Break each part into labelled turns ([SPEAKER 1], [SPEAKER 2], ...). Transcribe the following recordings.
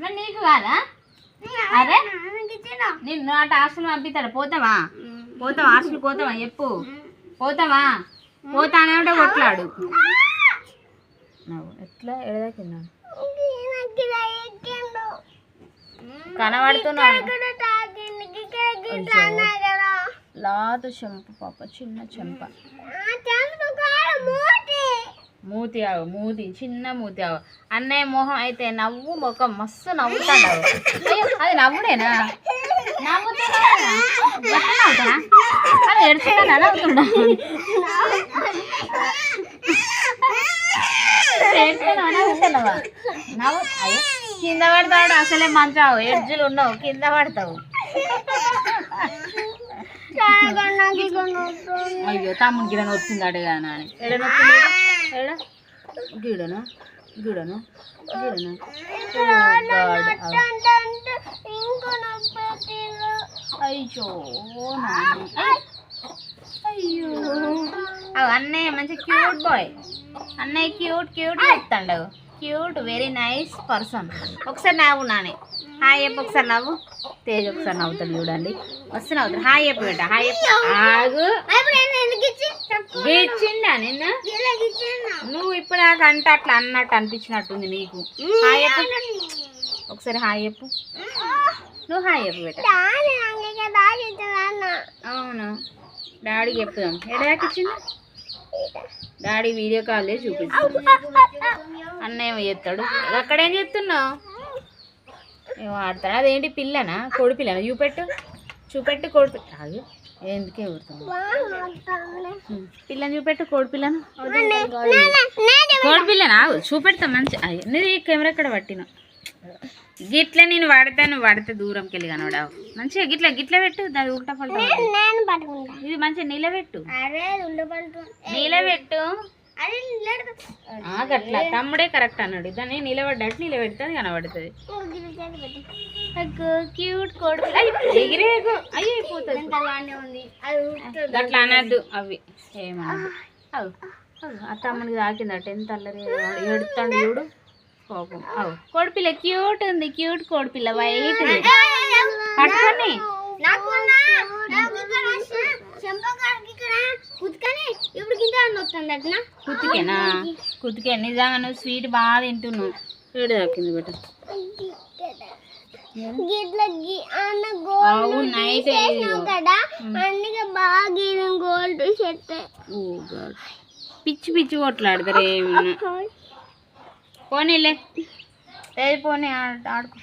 [SPEAKER 1] మరి నీకు కాదా? అరే నిన్ను అటు హాస్టల్ పంపిస్తాడు. పోతావా? పోతావా? హాస్టల్ పోతావా? చెప్పు. పోతావా? పోతానే ఉంటే కొట్లాడు. ఎట్లా? ఎడదాకిందా కనబడుతున్నావు లాదు చెంప పాప చిన్న చెంప. మూతి ఆవు మూతి చిన్న మూతి ఆవు అన్నయ్య మొహం అయితే నవ్వు ముఖం మస్తు నవ్వుతాడు అది నవ్వుడేనా? నవ్వుతాడా? అది నవ్వుతున్నావా నవ్వు కింద పడతాడు అసలే మంచావు. ఎడ్జులు ఉండవు. కింద పడతావు. అయ్యో తమ్ముడికి గిడ నొత్తుంది అడిగా నాని. ఎడ నొత్తుంది ఎడ గీడను గీడను అయ్యో. అయ్యో అవి అన్నయ్య మంచి క్యూట్ బాయ్ అన్నయ్య క్యూట్ క్యూట్ చెప్తాడు క్యూట్ వెరీ నైస్ పర్సన్ ఒకసారి నవ్వు నాని హాయ్ చెప్పు ఒకసారి నవ్వు. తేజ్ ఒకసారి నవ్వుతాడు చూడండి. వస్తే నవ్వుతాడు హాయ్ చెప్పు బిడ్డ హాయ్ చెప్పు ఆగు. గీచిందా నిన్న? నువ్వు ఇప్పుడు నాకు అంటే అట్లా అన్నట్టు అనిపించినట్టుంది నీకు. హాయ్ చెప్పు ఒకసారి హాయ్ చెప్పు నువ్వు హాయ్ చెప్పు బిడ్డ అవును? డాడీ చెప్పుదాం ఎడాకి ఇచ్చింది డాడీ వీడియో కాల్ చేసి చూపిస్తాడు. అన్న ఏమో చేస్తాడు? అక్కడేం చేస్తున్నావు? ఆడతాడు అదేంటి పిల్లనా? కోడి పిల్లనా? చూపెట్టు. చూపెట్టు కోడి పిల్ల ఆగు ఎందుకే పిల్లని చూపెట్టు కోడి పిల్లను. కోడి పిల్లని చూపెడతా మంచి నీది కెమెరా ఎక్కడ పట్టిన? గిట్ల నేను వాడితే నువ్వు వాడితే దూరంకి వెళ్ళి కనడావు మంచిగా గిట్ల గిట్ల పెట్టు దాని పెట్టు. ఇది మంచిగా నిలబెట్టు. నిలబెట్టు. ఆ, గట్ల తమ్ముడే కరెక్ట్ అన్నాడు. దాన్ని నిలబడ్డట్టు నిలబెడితే అది కనబడుతుంది క్యూట్. అయ్యో, గట్లా అనద్దు అవి. అవు, ఆ తమ్ముడికి తాకిందట. ఎంత అల్లరి ఎడుతాడు చూడు. కోపం. అవు. కోడిపిల్ల క్యూట్ ఉంది. క్యూట్ కోడిపిల్ల వైట్ పట్టుకొని. కుతికేనా? కుతికే నిజంగా నువ్వు స్వీట్ బాగా తింటున్నావు. ఏడు తాకింది night
[SPEAKER 2] gold shirt.
[SPEAKER 1] Oh god. పిచ్చి పిచ్చి కొట్లాడతారు ఏమన్నా. పోనీలే. లేదు పోనీ ఆడ- ఆడుకో.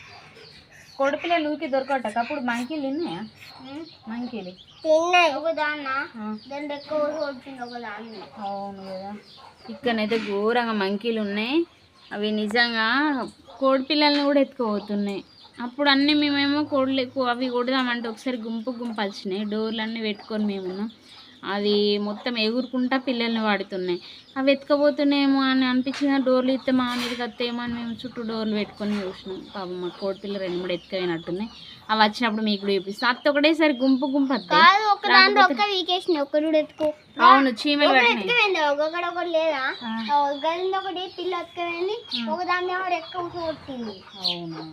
[SPEAKER 1] కొడుకులే ఊకి దొరకట అప్పుడు మంకీలు ఉన్నాయా మంకీలు.
[SPEAKER 2] తిన్నాయి ఒక దాన్న
[SPEAKER 1] ఆ,
[SPEAKER 2] దాని ఎక్కువ వచ్చింది ఒక దాన్ని
[SPEAKER 1] అవును కదా. ఇక్కడనైతే ఘోరంగా మంకీలు ఉన్నాయి. అవి నిజంగా కోడి పిల్లల్ని కూడా ఎత్తుకుపోతున్నాయి. అప్పుడు అన్నీ మేమేమో కోళ్ళు ఎక్కువ అవి కొడదామంటే ఒకసారి గుంపు గుంపు వచ్చినాయి డోర్లు అన్నీ పెట్టుకొని మేము ఉన్నాం అది మొత్తం ఎగురుకుంటా పిల్లల్ని వాడుతున్నాయి. అవి ఎత్తుకపోతున్నాయేమో అని అనిపించిన డోర్లు ఇస్తే మా మీదకి వస్తాయేమో అని మేము చుట్టూ డోర్లు పెట్టుకొని చూసినాం. పాపం మా కోడి పిల్లలు రెండు మూడు ఎత్తుకపోయినట్టున్నాయి. అవి వచ్చినప్పుడు మీకు కూడా చూపిస్తాం. అత్త ఒకటేసారి గుంపు గుంపు అవును చీమలు అవును?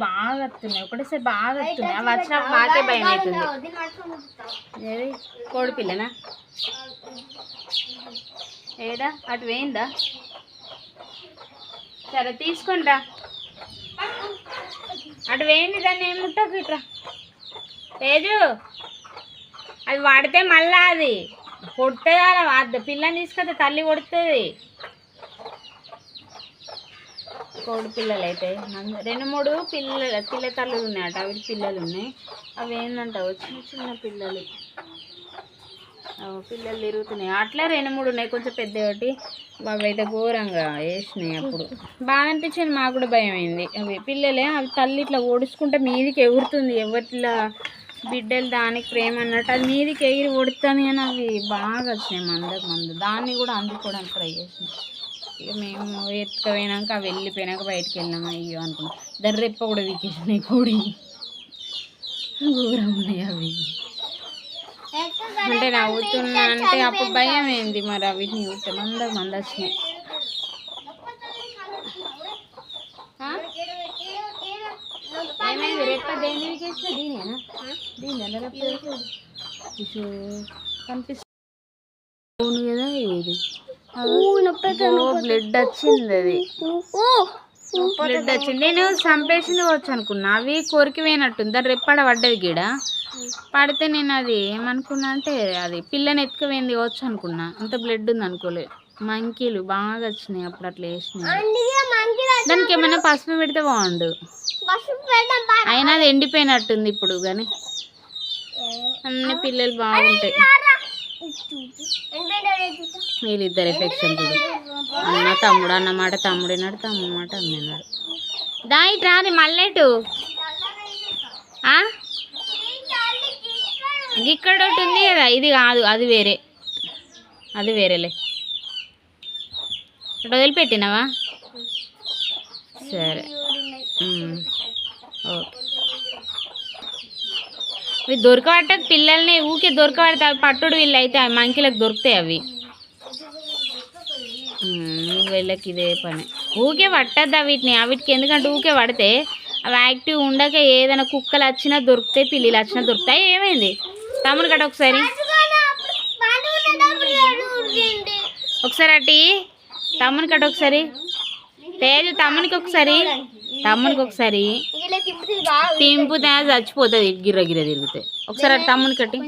[SPEAKER 1] బాగా వస్తున్నాయి ఒకటేసారి బాగా వస్తున్నాయి అవి వచ్చినప్పుడు మాకే భయం అవుతుంది. కోడి పిల్లనా? ఏడా? అటు వేయిందా సరే తీసుకొని రా అటు వేయండి దాన్ని? ఏం ముట్టకు ఇట్రా? లేదు అది వాడితే మళ్ళా అది కొడుతుంది అలా పిల్లని తీసుకొస్తే తల్లి కొడుతుంది. కోడి పిల్లలు అయితే రెండు మూడు పిల్లల పిల్ల తల్లులు ఉన్నాయట అవి పిల్లలు ఉన్నాయి. అవి ఏంటంటావు చిన్న చిన్న పిల్లలు. పిల్లలు తిరుగుతున్నాయి. అట్లా రెండు మూడు ఉన్నాయి. కొంచెం పెద్ద ఒకటి. అవి అయితే ఘోరంగా వేసినాయి అప్పుడు. బాగా అనిపించింది. మాకు కూడా భయం అయింది. అవి పిల్లలే అవి తల్లి ఇట్లా ఓడుచుకుంటే మీదికి ఎగురుతుంది. ఎవరిట్లా బిడ్డలు దానికి ప్రేమ అన్నట్టు అది మీదికి ఎగిరి ఒడుతుంది అని అవి బాగా వచ్చినాయి మందకు మందు. దాన్ని కూడా అందుకోవడానికి ట్రై చేసినాయి ఇక మేము ఎత్తుకపోయినాక అవి వెళ్ళిపోయినాక బయటికి వెళ్ళాము అయ్యో అనుకున్నాం. దర్రెప్ప రెప్ప కూడా వీకేసినాయి కోడి. ఘోరం ఉన్నాయి అవి. అంటే నవ్వుతున్నా అంటే అప్పుడు భయం ఏంది మరి అవి చూస్తే మంద మంద కనిపిస్తుంది కదా ఇది. బ్లడ్ వచ్చింది అది. బ్లడ్ వచ్చింది. నేను చంపేసింది వచ్చు అనుకున్నా. అవి కొరికి పోయినట్టుంది దాని రెప్పడ పడ్డది గిడ. పడితే నేను అది ఏమనుకున్నా అంటే అది పిల్లని ఎత్తుకుపోయింది వచ్చు అనుకున్నా. అంత బ్లడ్ ఉంది అనుకోలే. మంకీలు బాగా వచ్చినాయి అప్పుడు అట్లా వేసినాయి దానికి ఏమైనా పసుపు పెడితే బాగుండు. అయినా అది ఎండిపోయినట్టుంది ఇప్పుడు కానీ అన్ని పిల్లలు బాగుంటాయి. వీళ్ళిద్దరు ఎఫెక్షన్ చూడు. అన్న తమ్ముడు అన్నమాట తమ్ముడినాడు తమ్ముడు మాట అమ్మినాడు దా ఇటు రాని మళ్ళెటు ఆ? ఇక్కడ ఒకటి ఉంది కదా ఇది కాదు అది వేరే. అది వేరేలే. ఇక్కడ వదిలిపెట్టినావా? సరే. ఓకే. ఇవి దొరకబట్ట పిల్లల్ని ఊకే దొరకబడతాయి పట్టుడు వీళ్ళు అయితే ఆ మంకీలకు దొరుకుతాయి అవి. వీళ్ళకి ఇదే పని. ఊకే పట్టద్దా వీటిని. వీటికి ఎందుకంటే ఊకే పడితే అవి యాక్టివ్ ఉండక ఏదైనా కుక్కలు వచ్చినా దొరుకుతాయి పిల్లిలు వచ్చినా దొరుకుతాయి. ఏమైంది? తమ్ముడు కట్ట ఒకసారి. ఒకసారి అట్టి తమ్ముని కట్ట ఒకసారి. తేజు తమ్మునికి ఒకసారి. తమ్మునికి ఒకసారి. తింపు చచ్చిపోతుంది గిర్ర గిర్ర తిరిగితే. ఒకసారి తమ్ముని కట్టి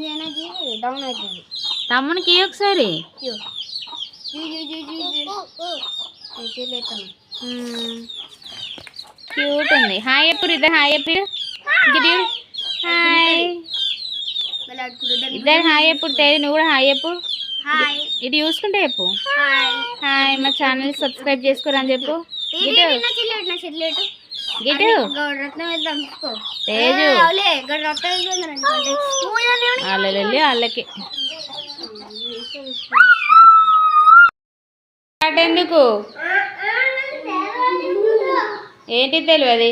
[SPEAKER 1] తమ్మునికి ఒకసారి. క్యూట్ ఉంది హాయ్ ఎప్పుడు ఇద్దరు హాయ్ ఎప్పుడు హాయ్ ఇద్దరు హాయ్ ఎప్పుడు తేజు నువ్వు కూడా హాయ్
[SPEAKER 2] హాయ్
[SPEAKER 1] ఇది చూసుకుంటే చెప్పు.
[SPEAKER 2] హాయ్
[SPEAKER 1] మా ఛానల్ సబ్స్క్రైబ్ చేసుకోరని చెప్పు. గిటు తేజు.
[SPEAKER 2] అవులే గడు
[SPEAKER 1] ఎందుకు ఏంటి తెలియదు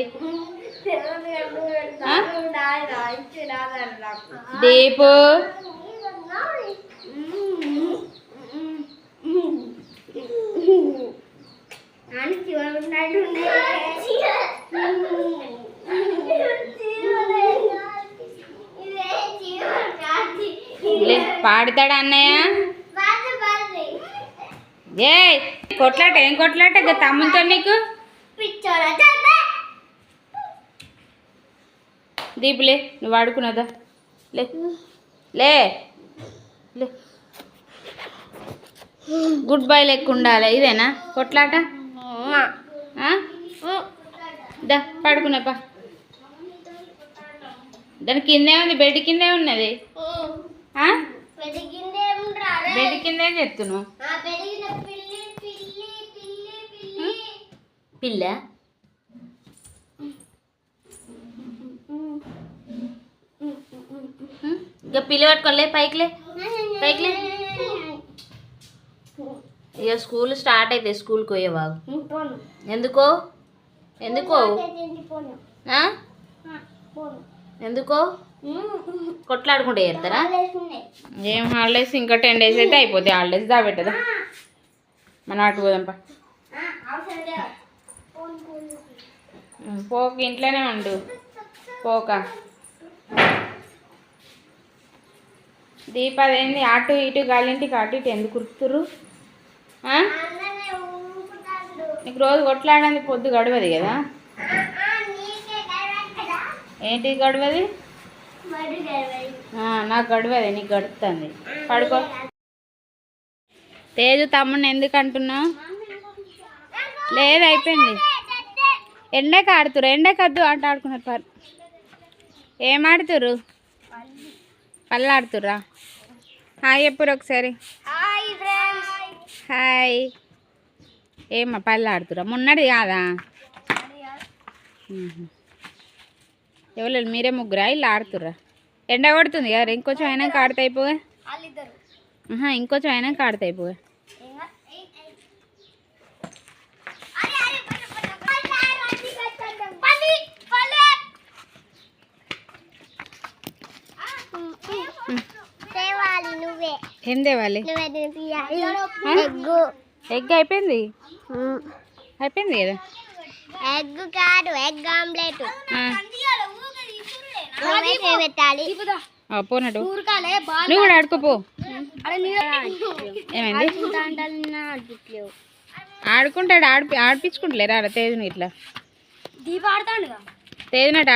[SPEAKER 1] దీపు? లే, పాడతాడా అన్నయ్య? ఏ కొట్లాట ఏం కొట్లాట? తమ్ముతో నీకు? దీపులే నువ్వు ఆడుకున్నదా? లే లే గుడ్ బై లెక్క ఉండాలి ఇదేనా? కొట్లాట? దా పడుకున్నా పా. దాని కిందే ఉంది బెడ్ కిందే ఉన్నది? బెడ్ కిందే చెప్తున్నావు పిల్ల. ఇక పిల్ల పట్టుకోలే పైకిలే పైకిలే. ఇక స్కూల్ స్టార్ట్ అయితే స్కూల్కి పోయేవాగు ఎందుకో? ఎందుకో? ఎందుకో? కొట్లాడుకుంటే చేస్తారా? ఏం హాలిడేస్ ఇంకా టెన్ డేస్ అయితే అయిపోతాయి. హాలిడేస్ దాబెట్టదా? మన మనం అటు పోదాంపా పోక ఇంట్లోనే ఉండు. పోక. దీప అదేంది? అటు ఇటు గాలింటికి అటు ఇటు ఎందుకు కురుకుతురు నీకు రోజు కొట్లాడేది పొద్దు గడవది కదా? ఏంటి గడవది? నాకు గడవది నీకు గడుపుతుంది. పడుకో. తేజు తమ్ముడిని ఎందుకు అంటున్నావు? లేదు అయిపోయింది. ఎండకి ఆడుతురు ఎండకి వద్దు ఆట ఆడుకున్నారు పారు. ఏం ఆడుతురు? పళ్ళు ఆడుతుర్రా? హాయ్ ఎప్పుడు ఒకసారి.
[SPEAKER 2] హాయ్
[SPEAKER 1] ఏమ్మా పళ్ళు ఆడుతురా మొన్నటి కాదా. ఎవరు మీరే ముగ్గురా? ఇలా ఆడుతుర్రా? ఎండ కొడుతుంది కదా ఇంకొంచెం అయినాక ఆడితే అయిపోగా
[SPEAKER 2] వాళ్ళిద్దరు.
[SPEAKER 1] ఆహా, ఇంకొంచెం అయినాక ఆడితే అయిపోగా
[SPEAKER 2] తేవాలి నువ్వే
[SPEAKER 1] ఏం తేవాలి? ఎగ్ అయిపోయింది? అయిపోయింది కదా?
[SPEAKER 2] ఎగ్ కాదు ఎగ్ ఆమ్లెట్. పెట్టాలి బాగా
[SPEAKER 1] నువ్వు కూడా ఆడుకోపో ఏమైంది? ఆడుకుంటాడు ఆడిపి ఆడిపించుకుంటలేరా రా తేజుని ఇట్లా. తేజునట్టు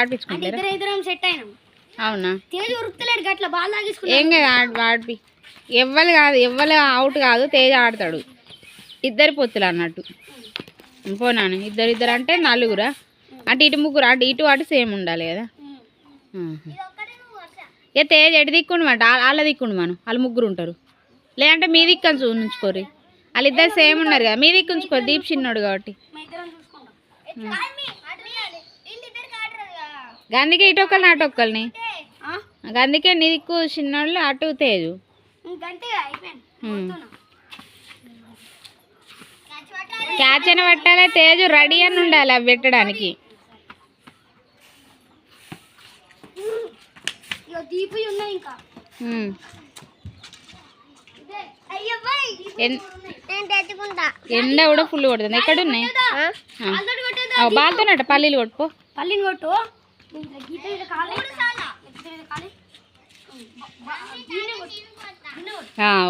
[SPEAKER 2] అయినాం.
[SPEAKER 1] అవునా?
[SPEAKER 2] తేజ్ ఉరుకుతలేడు గట్ల బాగా
[SPEAKER 1] ఏం కాదు ఆడి ఆడిపి. ఎవ్వరు కాదు ఎవ్వరు అవుట్ కాదు తేజ ఆడతాడు. ఇద్దరు పొత్తులు అన్నట్టు. పోనాను ఇద్దరు ఇద్దరు అంటే నలుగురా? అంటే ఇటు ముగ్గురు అటు ఇటు అటు సేమ్ ఉండాలి కదా. ఇక తేజ్ ఎటు దిక్కుండు మాట వాళ్ళ దిక్కుండు మనం వాళ్ళు ముగ్గురు ఉంటారు. లేదంటే మీ దిక్కు చూ ఉంచుకోరు వాళ్ళిద్దరు సేమ్ ఉన్నారు కదా? మీ దిక్కు ఉంచుకోరు దీప్ చిన్నోడు కాబట్టి.
[SPEAKER 2] ఇద్దరం
[SPEAKER 1] గందుకే ఇటు ఒక్కరిని అటు ఒక్కరిని అందుకే నీ దిక్కు చిన్నోళ్ళు అటు తేజు. క్యాచ్ అని పట్టాలి తేజు రెడీ అని ఉండాలి అవి పెట్టడానికి. ఎండ కూడా ఫుల్ కొడుతుంది. ఎక్కడ ఉన్నాయి? బాగుతున్నట్ట పల్లీలు కొట్టుకో
[SPEAKER 2] పల్లిని కొట్టు.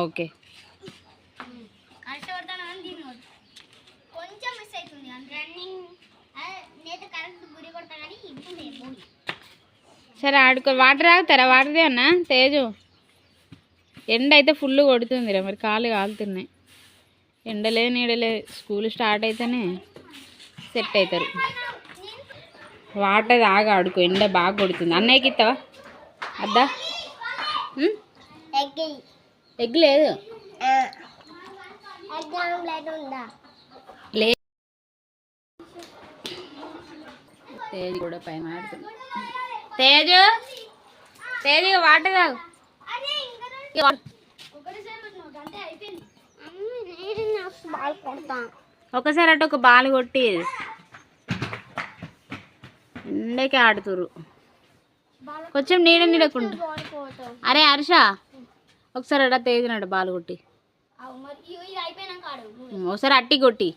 [SPEAKER 1] ఓకే
[SPEAKER 2] కష్టపడతాను కానీ దీన్ని కొట్టు కొంచెం మిస్ అవుతుంది రన్నింగ్ నేత కరెక్ట్ గురి కొడతా కానీ ఇప్పుడు పోయి
[SPEAKER 1] సరే ఆడుకో. వాటర్ తాగుతారా? వాటర్దే అన్న తేజు. ఎండ అయితే ఫుల్ కొడుతుంది మరి. కాళ్ళు కాలుతున్నాయి. ఎండలే నీడలే స్కూల్ స్టార్ట్ అయితేనే సెట్ అవుతారు. వాటర్ తాగా ఆడుకో. ఎండ బాగా కొడుతుంది. అన్నయ్యకి ఇస్తావా అద్దా? ఎగ్ లేదు.
[SPEAKER 2] ఎగ్ ఆమ్లెట్ ఉందా?
[SPEAKER 1] లే. తేజు కూడా పైన ఆడుతుంది. తేజు? తేజు వాటర్ తాగు. ఒకసారి అటు ఒక బాల్ కొట్టి. ఎండకి ఆడుతురు కొంచెం నీడ
[SPEAKER 2] కొడతాం
[SPEAKER 1] అరే హర్ష ఒకసారి అడ తేజినాడు బాల్ కొట్టి. ఒకసారి అట్టి కొట్టి?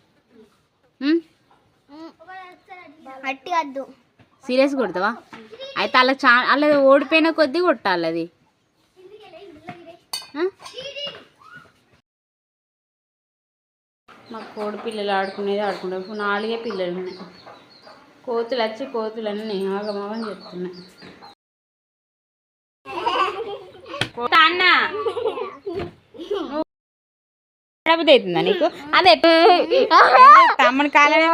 [SPEAKER 2] అట్టి వద్దు
[SPEAKER 1] సీరియస్ కొడతావా? అయితే అలా చా అలా ఓడిపోయిన కొద్దీ కొట్టాలి అది? మా కోడి పిల్లలు ఆడుకునేది ఆడుకుంటారు. నాలుగే పిల్లలు ఉన్నాయి. కోతులు వచ్చి కోతులన్నీ ఆగమాగం చెప్తున్నాయి కోత అన్న అవుతుందా నీకు? అదే. తమ్మని కాలనే